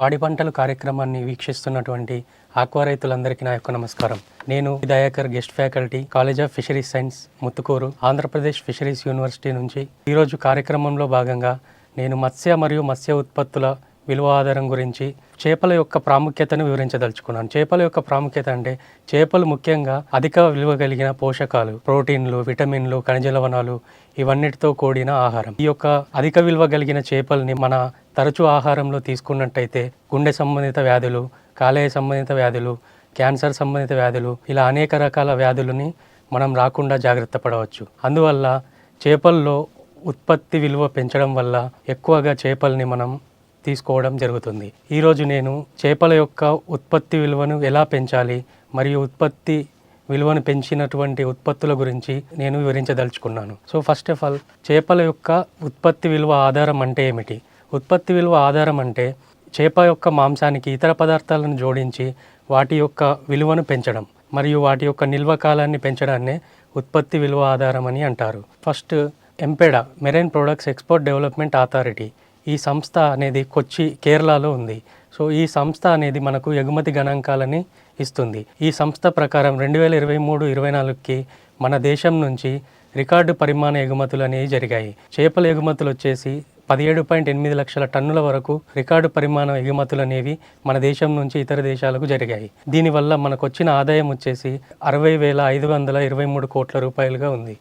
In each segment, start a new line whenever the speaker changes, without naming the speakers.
పాడి పంటలు కార్యక్రమాన్ని వీక్షిస్తున్నటువంటి ఆక్వా రైతులందరికీ నా యొక్క నమస్కారం. నేను Dayakar guest faculty college of fisheries science Muthukuru Andhra Pradesh fisheries university నుంచి ఈరోజు కార్యక్రమంలో భాగంగా నేను మత్స్య మరియు మత్స్య ఉత్పత్తుల విలువ ఆధారం గురించి చేపల యొక్క ప్రాముఖ్యతను వివరించదలుచుకున్నాను. చేపల యొక్క ప్రాముఖ్యత అంటే చేపలు ముఖ్యంగా అధిక విలువ కలిగిన పోషకాలు ప్రోటీన్లు విటమిన్లు ఖనిజ లవణాలు ఇవన్నిటితో కూడిన ఆహారం. ఈ యొక్క అధిక విలువ కలిగిన చేపల్ని మన తరచూ ఆహారంలో తీసుకున్నట్టయితే గుండె సంబంధిత వ్యాధులు కాలేయ సంబంధిత వ్యాధులు క్యాన్సర్ సంబంధిత వ్యాధులు ఇలా అనేక రకాల వ్యాధులని మనం రాకుండా జాగ్రత్త పడవచ్చు. అందువల్ల చేపల్లో ఉత్పత్తి విలువ పెంచడం వల్ల ఎక్కువగా చేపల్ని మనం తీసుకోవడం జరుగుతుంది. ఈరోజు నేను చేపల యొక్క ఉత్పత్తి విలువను ఎలా పెంచాలి మరియు ఉత్పత్తి విలువను పెంచినటువంటి ఉత్పత్తుల గురించి నేను వివరించదలుచుకున్నాను. సో ఫస్ట్ ఆఫ్ ఆల్ చేపల యొక్క ఉత్పత్తి విలువ ఆధారం అంటే ఏమిటి? ఉత్పత్తి విలువ ఆధారం అంటే చేప యొక్క మాంసానికి ఇతర పదార్థాలను జోడించి వాటి యొక్క విలువను పెంచడం మరియు వాటి యొక్క నిల్వ కాలాన్ని పెంచడాన్నే ఉత్పత్తి విలువ ఆధారం అని అంటారు. First MPEDA marine products export development authority ఈ సంస్థ అనేది కొచ్చి కేరళలో ఉంది. సో ఈ సంస్థ అనేది మనకు ఎగుమతి గణాంకాలని ఇస్తుంది. ఈ సంస్థ ప్రకారం రెండు వేల ఇరవై మూడు ఇరవై నాలుగుకి మన దేశం నుంచి రికార్డు పరిమాణ ఎగుమతులు అనేవి జరిగాయి. చేపల ఎగుమతులు వచ్చేసి పదిహేడు పాయింట్ ఎనిమిది లక్షల టన్నుల వరకు రికార్డు పరిమాణం ఎగుమతులు అనేవి మన దేశం నుంచి ఇతర దేశాలకు జరిగాయి. దీనివల్ల మనకు వచ్చిన ఆదాయం వచ్చేసి అరవై వేల ఐదు వందల ఇరవై మూడు కోట్ల రూపాయలుగా ఉంది.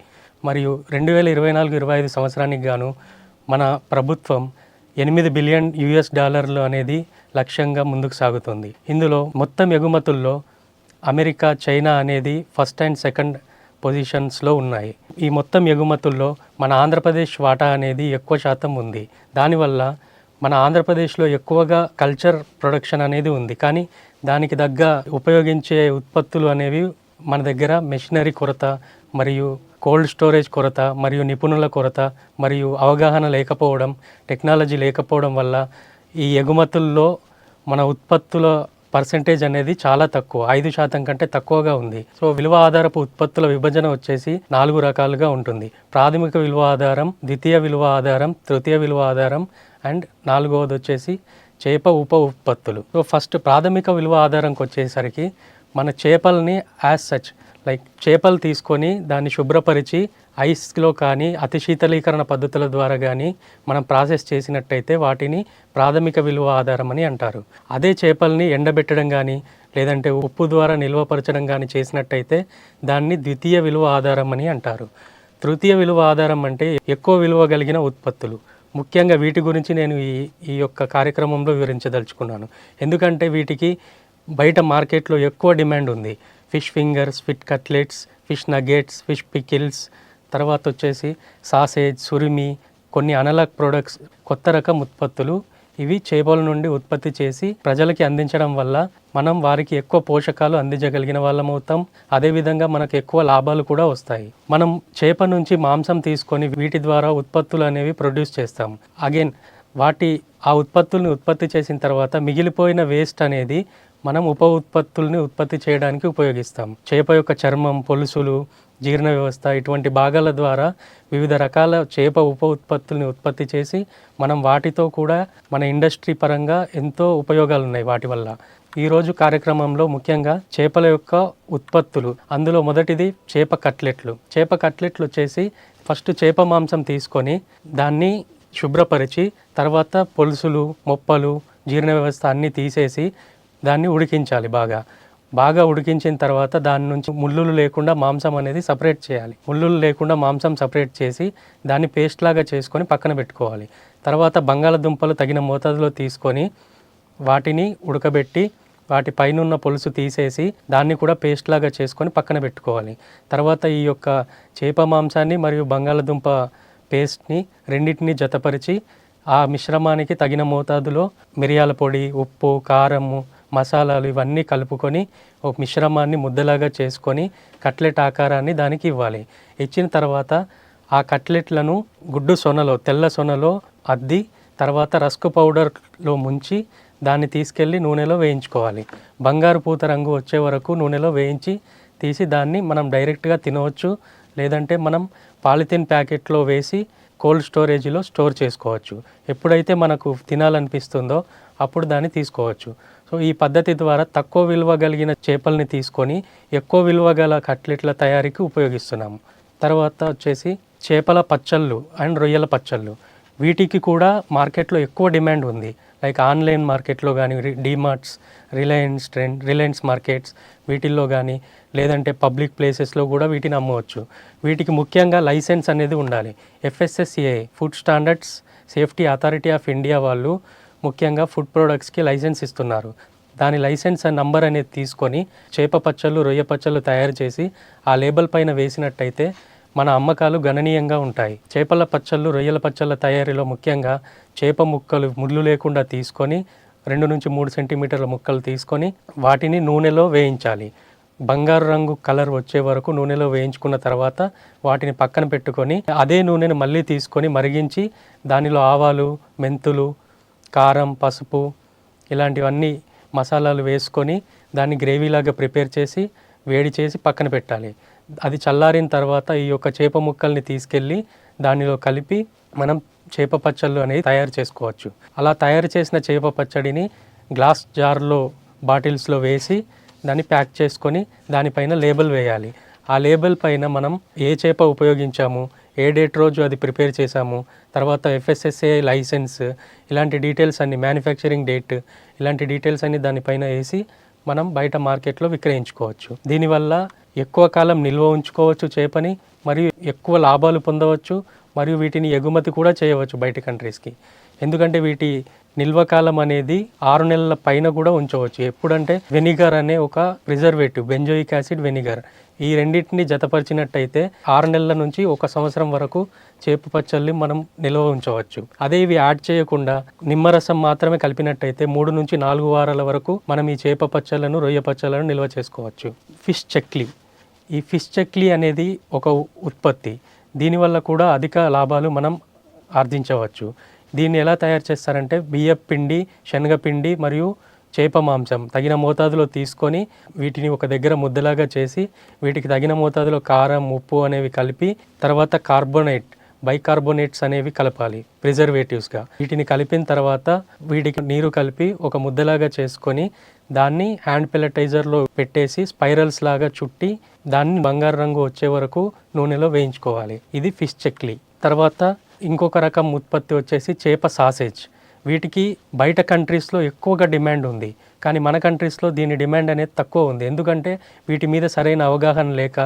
మరియు రెండు వేల ఇరవై నాలుగు ఇరవై ఐదు సంవత్సరానికి గాను మన ప్రభుత్వం ఎనిమిది బిలియన్ యుఎస్ డాలర్లు అనేది లక్ష్యంగా ముందుకు సాగుతుంది. ఇందులో మొత్తం ఎగుమతుల్లో అమెరికా చైనా అనేది ఫస్ట్ అండ్ సెకండ్ పొజిషన్స్లో ఉన్నాయి. ఈ మొత్తం ఎగుమతుల్లో మన ఆంధ్రప్రదేశ్ వాటా అనేది ఎక్కువ శాతం ఉంది. దానివల్ల మన ఆంధ్రప్రదేశ్లో ఎక్కువగా కల్చర్ ప్రొడక్షన్ అనేది ఉంది. కానీ దానికి తగ్గ ఉపయోగించే ఉత్పత్తులు అనేవి మన దగ్గర మెషినరీ కొరత మరియు కోల్డ్ స్టోరేజ్ కొరత మరియు నిపుణుల కొరత మరియు అవగాహన లేకపోవడం టెక్నాలజీ లేకపోవడం వల్ల ఈ ఎగుమతుల్లో మన ఉత్పత్తుల పర్సంటేజ్ అనేది చాలా తక్కువ ఐదు శాతం కంటే తక్కువగా ఉంది. సో విలువ ఆధారపు ఉత్పత్తుల విభజన వచ్చేసి నాలుగు రకాలుగా ఉంటుంది. ప్రాథమిక విలువ ఆధారం ద్వితీయ విలువ ఆధారం తృతీయ విలువ ఆధారం అండ్ నాలుగవది వచ్చేసి చేప ఉప ఉత్పత్తులు. సో ఫస్ట్ ప్రాథమిక విలువ ఆధారంకి వచ్చేసరికి మన చేపల్ని యాజ్ సచ్ లైక్ చేపలు తీసుకొని దాన్ని శుభ్రపరిచి ఐస్లో కానీ అతి శీతలీకరణ పద్ధతుల ద్వారా కానీ మనం ప్రాసెస్ చేసినట్టయితే వాటిని ప్రాథమిక విలువ ఆధారం అని అంటారు. అదే చేపల్ని ఎండబెట్టడం కానీ లేదంటే ఉప్పు ద్వారా నిల్వపరచడం కానీ చేసినట్టయితే దాన్ని ద్వితీయ విలువ ఆధారం అని అంటారు. తృతీయ విలువ ఆధారం అంటే ఎక్కువ విలువ కలిగిన ఉత్పత్తులు. ముఖ్యంగా వీటి గురించి నేను ఈ ఈ యొక్క కార్యక్రమంలో వివరించదలుచుకున్నాను. ఎందుకంటే వీటికి బయట మార్కెట్లో ఎక్కువ డిమాండ్ ఉంది. Fish fingers fit cutlets fish nuggets fish pickles తర్వాత వచ్చేసి సాసేజ్ సురిమి కొన్ని అనలాగ్ ప్రొడక్ట్స్ కొత్త రకం ఉత్పత్తులు. ఇవి చేపల నుండి ఉత్పత్తి చేసి ప్రజలకి అందించడం వల్ల మనం వారికి ఎక్కువ పోషకాలు అందించగలిగిన వాళ్ళం అవుతాం. అదేవిధంగా మనకు ఎక్కువ లాభాలు కూడా వస్తాయి. మనం చేప నుంచి మాంసం తీసుకొని వీటి ద్వారా ఉత్పత్తులు అనేవి ప్రొడ్యూస్ చేస్తాం. అగైన్ వాటి ఆ ఉత్పత్తుల్ని ఉత్పత్తి చేసిన తర్వాత మిగిలిపోయిన వేస్ట్ అనేది మనం ఉప ఉత్పత్తుల్ని ఉత్పత్తి చేయడానికి ఉపయోగిస్తాం. చేప యొక్క చర్మం పొలుసులు జీర్ణ వ్యవస్థ ఇటువంటి భాగాల ద్వారా వివిధ రకాల చేప ఉప ఉత్పత్తుల్ని ఉత్పత్తి చేసి మనం వాటితో కూడా మన ఇండస్ట్రీ పరంగా ఎంతో ఉపయోగాలు ఉన్నాయి వాటి వల్ల. ఈరోజు కార్యక్రమంలో ముఖ్యంగా చేపల యొక్క ఉత్పత్తులు అందులో మొదటిది చేప కట్లెట్లు. చేప కట్లెట్లు వచ్చేసి ఫస్ట్ చేప మాంసం తీసుకొని దాన్ని శుభ్రపరిచి తర్వాత పొలుసులు మొప్పలు జీర్ణ వ్యవస్థ అన్నీ తీసేసి దాన్ని ఉడికించాలి బాగా. బాగా ఉడికించిన తర్వాత దాని నుంచి ముళ్ళులు లేకుండా మాంసం అనేది సపరేట్ చేయాలి. ముళ్ళులు లేకుండా మాంసం సపరేట్ చేసి దాన్ని పేస్ట్ లాగా చేసుకొని పక్కన పెట్టుకోవాలి. తర్వాత బంగాళదుంపలు తగిన మోతాదులో తీసుకొని వాటిని ఉడకబెట్టి వాటి పైన ఉన్న పులుసు తీసేసి దాన్ని కూడా పేస్ట్ లాగా చేసుకొని పక్కన పెట్టుకోవాలి. తర్వాత ఈ యొక్క చేప మాంసాన్ని మరియు బంగాళదుంప పేస్ట్ని రెండింటిని జతపరిచి ఆ మిశ్రమానికి తగిన మోతాదులో మిరియాల పొడి ఉప్పు కారము మసాలాలు ఇవన్నీ కలుపుకొని ఒక మిశ్రమాన్ని ముద్దలాగా చేసుకొని కట్లెట్ ఆకారాన్ని దానికి ఇవ్వాలి. ఇచ్చిన తర్వాత ఆ కట్లెట్లను గుడ్డు సొనలో తెల్ల సొనలో అద్ది తర్వాత రస్క్ పౌడర్లో ముంచి దాన్ని తీసుకెళ్ళి నూనెలో వేయించుకోవాలి. బంగారు పూత రంగు వచ్చే వరకు నూనెలో వేయించి తీసి దాన్ని మనం డైరెక్ట్గా తినవచ్చు. లేదంటే మనం పాలిథిన్ ప్యాకెట్లో వేసి కోల్డ్ స్టోరేజ్లో స్టోర్ చేసుకోవచ్చు. ఎప్పుడైతే మనకు తినాలనిపిస్తుందో అప్పుడు దాన్ని తీసుకోవచ్చు. సో ఈ పద్ధతి ద్వారా తక్కువ విలువ కలిగిన చేపల్ని తీసుకొని ఎక్కువ విలువ గల కట్లెట్ల తయారీకి ఉపయోగిస్తున్నాము. తర్వాత వచ్చేసి చేపల పచ్చళ్ళు అండ్ రొయ్యల పచ్చళ్ళు. వీటికి కూడా మార్కెట్లో ఎక్కువ డిమాండ్ ఉంది. లైక్ ఆన్లైన్ మార్కెట్లో కానీ DMarts Reliance Trend Reliance markets వీటిల్లో కానీ లేదంటే పబ్లిక్ ప్లేసెస్లో కూడా వీటిని అమ్మవచ్చు. వీటికి ముఖ్యంగా లైసెన్స్ అనేది ఉండాలి. FSSA food standards safety authority of India వాళ్ళు ముఖ్యంగా ఫుడ్ ప్రొడక్ట్స్కి లైసెన్స్ ఇస్తున్నారు. దాని లైసెన్స్ నంబర్ అనేది తీసుకొని చేప పచ్చళ్ళు రొయ్య పచ్చళ్ళు తయారు చేసి ఆ లేబుల్ పైన వేసినట్టయితే మన అమ్మకాలు గణనీయంగా ఉంటాయి. చేపల పచ్చళ్ళు రొయ్యల పచ్చళ్ళ తయారీలో ముఖ్యంగా చేప ముక్కలు ముళ్ళు లేకుండా తీసుకొని రెండు నుంచి మూడు సెంటీమీటర్ల ముక్కలు తీసుకొని వాటిని నూనెలో వేయించాలి. బంగారు రంగు కలర్ వచ్చే వరకు నూనెలో వేయించుకున్న తర్వాత వాటిని పక్కన పెట్టుకొని అదే నూనెను మళ్ళీ తీసుకొని మరిగించి దానిలో ఆవాలు మెంతులు కారం పసుపు ఇలాంటివన్నీ మసాలాలు వేసుకొని దాన్ని గ్రేవీలాగా ప్రిపేర్ చేసి వేడి చేసి పక్కన పెట్టాలి. అది చల్లారిన తర్వాత ఈ యొక్క చేప ముక్కల్ని తీసుకెళ్ళి దానిలో కలిపి మనం చేప పచ్చళ్ళు అనేది తయారు చేసుకోవచ్చు. అలా తయారు చేసిన చేప పచ్చడిని గ్లాస్ జార్లో బాటిల్స్లో వేసి దాన్ని ప్యాక్ చేసుకొని దానిపైన లేబుల్ వేయాలి. ఆ లేబుల్ పైన మనం ఏ చేప ఉపయోగించాము ఏ డేట్ రోజు అది ప్రిపేర్ చేశాము తర్వాత ఎఫ్ఎస్ఎస్ఏ లైసెన్స్ ఇలాంటి డీటెయిల్స్ అన్ని మ్యానుఫ్యాక్చరింగ్ డేట్ ఇలాంటి డీటెయిల్స్ అన్ని దానిపైన వేసి మనం బయట మార్కెట్లో విక్రయించుకోవచ్చు. దీనివల్ల ఎక్కువ కాలం నిల్వ ఉంచుకోవచ్చు చేపని మరియు ఎక్కువ లాభాలు పొందవచ్చు మరియు వీటిని ఎగుమతి కూడా చేయవచ్చు బయట కంట్రీస్కి. ఎందుకంటే వీటి నిల్వ కాలం అనేది ఆరు నెలల పైన కూడా ఉంచవచ్చు. ఎప్పుడంటే వెనిగర్ అనే ఒక ప్రిజర్వేటివ్ బెంజోయిక్ యాసిడ్ వెనిగర్. ఈ రెండింటిని జతపరిచినట్టయితే ఆరు నెలల నుంచి ఒక సంవత్సరం వరకు చేప పచ్చల్ని మనం నిల్వ ఉంచవచ్చు. అదే ఇవి యాడ్ చేయకుండా నిమ్మరసం మాత్రమే కలిపినట్టయితే మూడు నుంచి నాలుగు వారాల వరకు మనం ఈ చేప పచ్చళ్ళను రొయ్య పచ్చళ్ళను నిల్వ చేసుకోవచ్చు. ఫిష్ చెక్లీ. ఈ ఫిష్ చెక్లీ అనేది ఒక ఉత్పత్తి. దీనివల్ల కూడా అధిక లాభాలు మనం ఆర్జించవచ్చు. దీన్ని ఎలా తయారు చేస్తారంటే బియ్యం పిండి శనగపిండి మరియు చేప మాంసం తగిన మోతాదులో తీసుకొని వీటిని ఒక దగ్గర ముద్దలాగా చేసి వీటికి తగిన మోతాదులో కారం ఉప్పు అనేవి కలిపి తర్వాత కార్బోనేట్ బైకార్బోనేట్స్ అనేవి కలపాలి ప్రిజర్వేటివ్స్గా. వీటిని కలిపిన తర్వాత వీటికి నీరు కలిపి ఒక ముద్దలాగా చేసుకొని దాన్ని హ్యాండ్ పెలటైజర్లో పెట్టేసి స్పైరల్స్ లాగా చుట్టి దాన్ని బంగారు రంగు వచ్చే వరకు నూనెలో వేయించుకోవాలి. ఇది ఫిష్ చెక్లీ. తర్వాత ఇంకొక రకం ఉత్పత్తి వచ్చేసి చేప సాసేజ్. వీటికి బయట కంట్రీస్లో ఎక్కువగా డిమాండ్ ఉంది. కానీ మన కంట్రీస్లో దీని డిమాండ్ అనేది తక్కువ ఉంది. ఎందుకంటే వీటి మీద సరైన అవగాహన లేక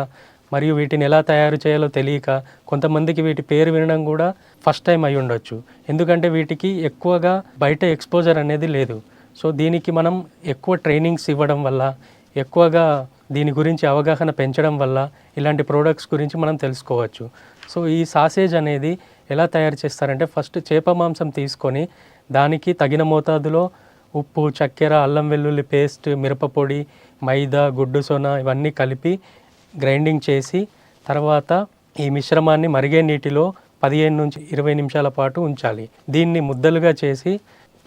మరియు వీటిని ఎలా తయారు చేయాలో తెలియక కొంతమందికి వీటి పేరు వినడం కూడా ఫస్ట్ టైం అయి ఉండొచ్చు. ఎందుకంటే వీటికి ఎక్కువగా బయట ఎక్స్పోజర్ అనేది లేదు. సో దీనికి మనం ఎక్కువ ట్రైనింగ్స్ ఇవ్వడం వల్ల ఎక్కువగా దీని గురించి అవగాహన పెంచడం వల్ల ఇలాంటి ప్రోడక్ట్స్ గురించి మనం తెలుసుకోవచ్చు. సో ఈ సాసేజ్ అనేది ఎలా తయారు చేస్తారంటే ఫస్ట్ చేప మాంసం తీసుకొని దానికి తగిన మోతాదులో ఉప్పు చక్కెర అల్లం వెల్లుల్లి పేస్ట్ మిరపపొడి మైదా గుడ్డు సోన ఇవన్నీ కలిపి గ్రైండింగ్ చేసి తర్వాత ఈ మిశ్రమాన్ని మరిగే నీటిలో పదిహేను నుంచి ఇరవై నిమిషాల పాటు ఉంచాలి. దీన్ని ముద్దలుగా చేసి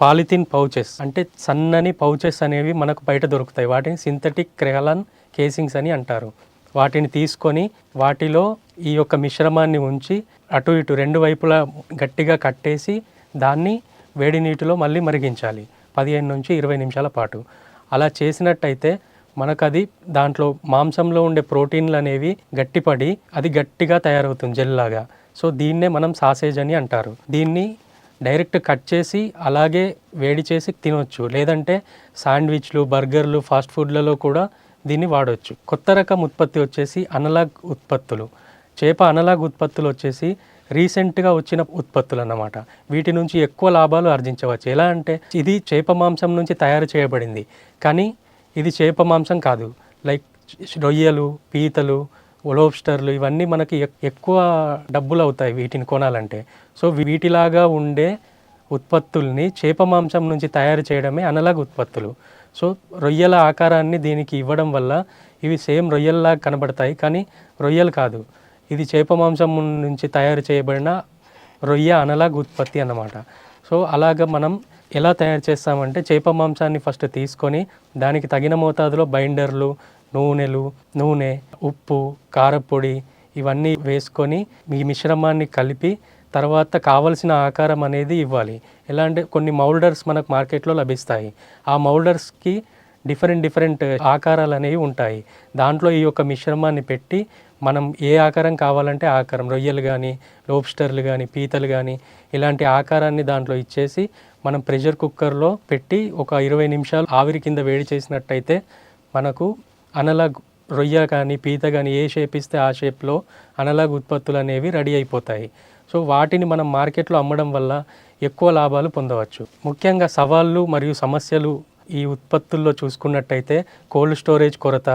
పాలిథిన్ పౌచెస్ అంటే సన్నని పౌచెస్ అనేవి మనకు బయట దొరుకుతాయి. వాటిని సింథటిక్ క్రెహలాన్ కేసింగ్స్ అని అంటారు. వాటిని తీసుకొని వాటిలో ఈ యొక్క మిశ్రమాన్ని ఉంచి అటు ఇటు రెండు వైపులా గట్టిగా కట్టేసి దాన్ని వేడి నీటిలో మళ్ళీ మరిగించాలి. పదిహేను నుంచి ఇరవై నిమిషాల పాటు. అలా చేసినట్టయితే మనకు అది దాంట్లో మాంసంలో ఉండే ప్రోటీన్లు అనేవి గట్టిపడి అది గట్టిగా తయారవుతుంది జెల్లాగా. సో దీన్నే మనం సాసేజ్ అని అంటారు. దీన్ని డైరెక్ట్ కట్ చేసి అలాగే వేడి చేసి తినొచ్చు. లేదంటే శాండ్విచ్లు బర్గర్లు ఫాస్ట్ ఫుడ్లలో కూడా దీన్ని వాడవచ్చు కొత్త రకం ఉత్పత్తి వచ్చేసి అనలాగ్ ఉత్పత్తులు. చేప అనలాగ్ ఉత్పత్తులు వచ్చేసి రీసెంట్గా వచ్చిన ఉత్పత్తులు అన్నమాట వీటి నుంచి ఎక్కువ లాభాలు ఆర్జించవచ్చు. ఎలా అంటే ఇది చేప మాంసం నుంచి తయారు చేయబడింది. కానీ ఇది చేప మాంసం కాదు. లైక్ రొయ్యలు పీతలు లోబ్స్టర్లు ఇవన్నీ మనకి ఎక్- ఎక్కువ డబ్బులు అవుతాయి వీటిని కొనాలంటే. సో వీటిలాగా ఉండే ఉత్పత్తుల్ని చేప మాంసం నుంచి తయారు చేయడమే అనలాగ్ ఉత్పత్తులు. సో రొయ్యల ఆకారాన్ని దీనికి ఇవ్వడం వల్ల ఇవి సేమ్ రొయ్యల్లాగా కనబడతాయి కానీ రొయ్యలు కాదు. ఇది చేప మాంసం నుంచి తయారు చేయబడిన రొయ్య అనలాగ్ ఉత్పత్తి అన్నమాట. సో అలాగ మనం ఎలా తయారు చేస్తామంటే చేప మాంసాన్ని ఫస్ట్ తీసుకొని దానికి తగిన మోతాదులో బైండర్లు నూనెలు నూనె ఉప్పు కారపొడి ఇవన్నీ వేసుకొని మీ మిశ్రమాన్ని కలిపి తర్వాత కావలసిన ఆకారం అనేది ఇవ్వాలి. ఎలా అంటే కొన్ని మౌల్డర్స్ మనకు మార్కెట్లో లభిస్తాయి. ఆ మౌల్డర్స్కి డిఫరెంట్ డిఫరెంట్ ఆకారాలు అనేవి ఉంటాయి. దాంట్లో ఈ యొక్క మిశ్రమాన్ని పెట్టి మనం ఏ ఆకారం కావాలంటే ఆకారం రొయ్యలు కానీ లోబ్స్టర్లు కానీ పీతలు కానీ ఇలాంటి ఆకారాన్ని దాంట్లో ఇచ్చేసి మనం ప్రెషర్ కుక్కర్లో పెట్టి ఒక ఇరవై నిమిషాలు ఆవిరి కింద వేడి చేసినట్టయితే మనకు అనలాగ్ రొయ్య కానీ పీత కానీ ఏ షేప్ ఇస్తే ఆ షేప్లో అనలాగ్ ఉత్పత్తులు అనేవి రెడీ అయిపోతాయి. సో వాటిని మనం మార్కెట్లో అమ్మడం వల్ల ఎక్కువ లాభాలు పొందవచ్చు. ముఖ్యంగా సవాళ్ళు మరియు సమస్యలు ఈ ఉత్పత్తుల్లో చూసుకున్నట్టయితే కోల్డ్ స్టోరేజ్ కొరత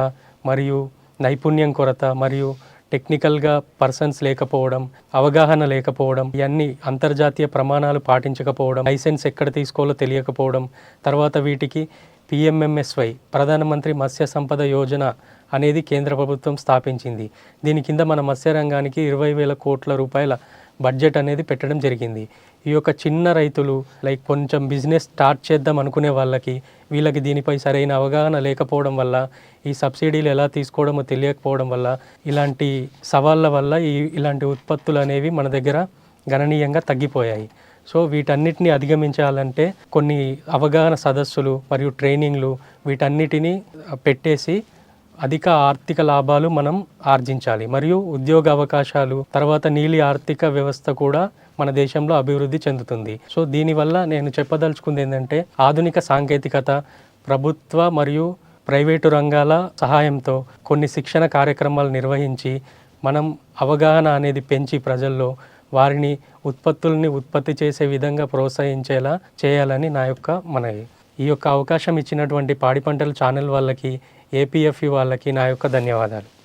మరియు నైపుణ్యం కొరత మరియు టెక్నికల్గా పర్సన్స్ లేకపోవడం అవగాహన లేకపోవడం ఇవన్నీ అంతర్జాతీయ ప్రమాణాలు పాటించకపోవడం లైసెన్స్ ఎక్కడ తీసుకోవాలో తెలియకపోవడం తర్వాత వీటికి పిఎంఎంఎస్వై ప్రధానమంత్రి మత్స్య సంపద యోజన అనేది కేంద్ర ప్రభుత్వం స్థాపించింది. దీని కింద మన మత్స్య రంగానికి ఇరవై వేల కోట్ల రూపాయల బడ్జెట్ అనేది పెట్టడం జరిగింది. ఈ యొక్క చిన్న రైతులు లైక్ కొంచెం బిజినెస్ స్టార్ట్ చేద్దాం అనుకునే వాళ్ళకి వీళ్ళకి దీనిపై సరైన అవగాహన లేకపోవడం వల్ల ఈ సబ్సిడీలు ఎలా తీసుకోవడమో తెలియకపోవడం వల్ల ఇలాంటి సవాళ్ళ వల్ల ఈ ఇలాంటి ఉత్పత్తులు అనేవి మన దగ్గర గణనీయంగా తగ్గిపోయాయి. సో వీటన్నిటిని అధిగమించాలంటే కొన్ని అవగాహన సదస్సులు మరియు ట్రైనింగ్లు వీటన్నిటిని పెట్టేసి అధిక ఆర్థిక లాభాలు మనం ఆర్జించాలి. మరియు ఉద్యోగ అవకాశాలు తర్వాత నీలి ఆర్థిక వ్యవస్థ కూడా మన దేశంలో అభివృద్ధి చెందుతుంది. సో దీనివల్ల నేను చెప్పదలుచుకుంది ఏంటంటే ఆధునిక సాంకేతికత ప్రభుత్వ మరియు ప్రైవేటు రంగాల సహాయంతో కొన్ని శిక్షణ కార్యక్రమాలు నిర్వహించి మనం అవగాహన అనేది పెంచి ప్రజల్లో వారిని ఉత్పత్తుల్ని ఉత్పత్తి చేసే విధంగా ప్రోత్సహించేలా చేయాలని నా యొక్క మనవి. ఈ యొక్క అవకాశం ఇచ్చినటువంటి పాడి పంటల ఛానల్ వాళ్ళకి ఏపీఎఫ్ఈ వాళ్ళకి నా యొక్క ధన్యవాదాలు.